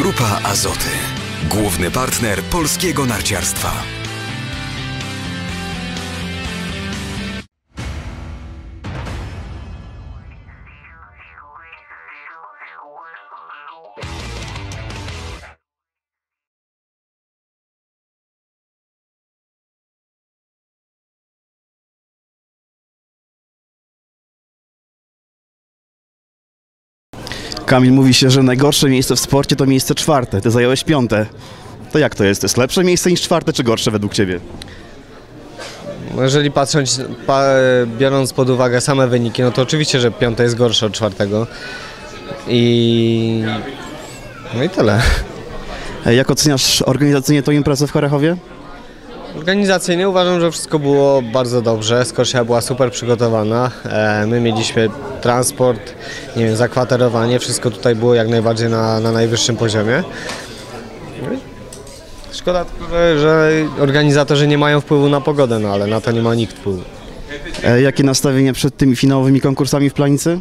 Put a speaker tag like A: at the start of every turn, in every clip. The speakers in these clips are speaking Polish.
A: Grupa Azoty. Główny partner polskiego narciarstwa.
B: Kamil, mówi się, że najgorsze miejsce w sporcie to miejsce czwarte. Ty zająłeś piąte. To jak to jest? To jest lepsze miejsce niż czwarte, czy gorsze według Ciebie?
C: No Jeżeli patrząc, pa, biorąc pod uwagę same wyniki, no to oczywiście, że piąte jest gorsze od czwartego. I no i tyle.
B: Jak oceniasz organizacyjnie tą imprezę w Chorechowie?
C: Organizacyjnie uważam, że wszystko było bardzo dobrze. Skorsia była super przygotowana. E, My mieliśmy transport, nie wiem, zakwaterowanie. Wszystko tutaj było jak najbardziej na, na najwyższym poziomie. No Szkoda że organizatorzy nie mają wpływu na pogodę, no ale na to nie ma nikt wpływu.
B: E, Jakie nastawienie przed tymi finałowymi konkursami w Planicy?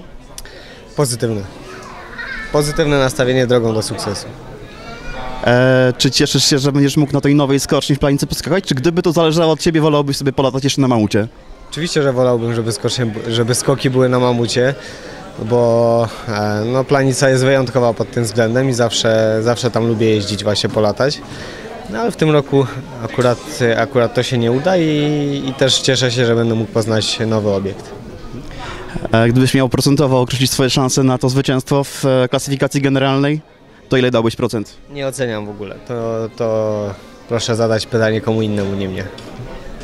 C: Pozytywne. Pozytywne nastawienie drogą do sukcesu.
B: E, czy cieszysz się, że będziesz mógł na tej nowej skoczni w Planicy poskakać? Czy gdyby to zależało od Ciebie, wolałbyś sobie polatać jeszcze na mamucie?
C: Oczywiście, że wolałbym, żeby, skocznie, żeby skoki były na mamucie, bo e, no, planica jest wyjątkowa pod tym względem i zawsze, zawsze tam lubię jeździć, właśnie polatać. No, ale w tym roku akurat, akurat to się nie uda i, i też cieszę się, że będę mógł poznać nowy obiekt.
B: E, Gdybyś miał procentowo określić swoje szanse na to zwycięstwo w e, klasyfikacji generalnej, to ile dałbyś procent?
C: Nie oceniam w ogóle, to, to proszę zadać pytanie komu innemu, nie mnie.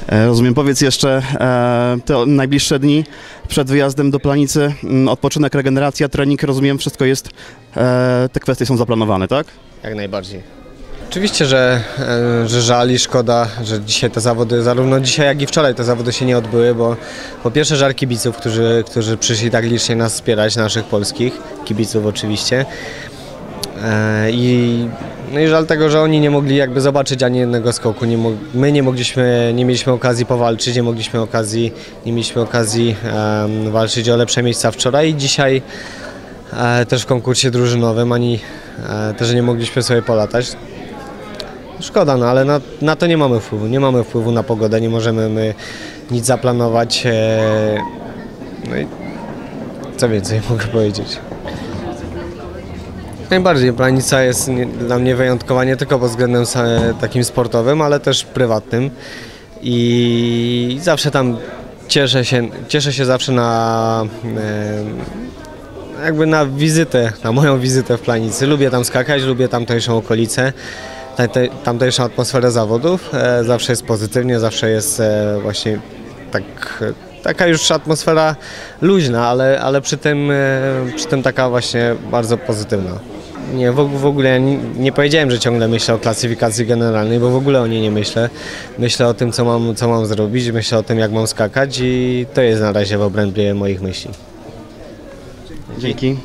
B: E, Rozumiem. Powiedz jeszcze e, te najbliższe dni przed wyjazdem do Planicy, mm, odpoczynek, regeneracja, trening, rozumiem, wszystko jest, e, te kwestie są zaplanowane, tak?
C: Jak najbardziej. Oczywiście, że, że żal i szkoda, że dzisiaj te zawody, zarówno dzisiaj jak i wczoraj te zawody się nie odbyły, bo po pierwsze żal kibiców, którzy, którzy przyszli tak licznie nas wspierać, naszych polskich kibiców oczywiście. E, I, no i żal tego, że oni nie mogli jakby zobaczyć ani jednego skoku. Nie my nie mogliśmy, nie mieliśmy okazji powalczyć, nie mogliśmy okazji, nie mieliśmy okazji em, walczyć o lepsze miejsca wczoraj i dzisiaj e, też w konkursie drużynowym, ani e, też nie mogliśmy sobie polatać. Szkoda, no ale na, na to nie mamy wpływu. Nie mamy wpływu na pogodę, nie możemy my nic zaplanować. E, no i co więcej mogę powiedzieć. Najbardziej planica jest dla mnie wyjątkowa nie tylko pod względem takim sportowym, ale też prywatnym. I zawsze tam cieszę się, cieszę się zawsze na jakby na wizytę, na moją wizytę w Planicy. Lubię tam skakać, lubię tamtejszą okolicę, tamte- tamtejszą atmosferę zawodów. E, zawsze jest pozytywnie, zawsze jest e, właśnie tak, taka już atmosfera luźna, ale, ale przy, tym, e, przy tym taka właśnie bardzo pozytywna. Nie, w, ogóle nie, nie powiedziałem, że ciągle myślę o klasyfikacji generalnej, bo w ogóle o niej nie myślę. Myślę o tym, co mam, co mam zrobić, myślę o tym, jak mam skakać i to jest na razie w obrębie moich myśli.
B: Dzięki.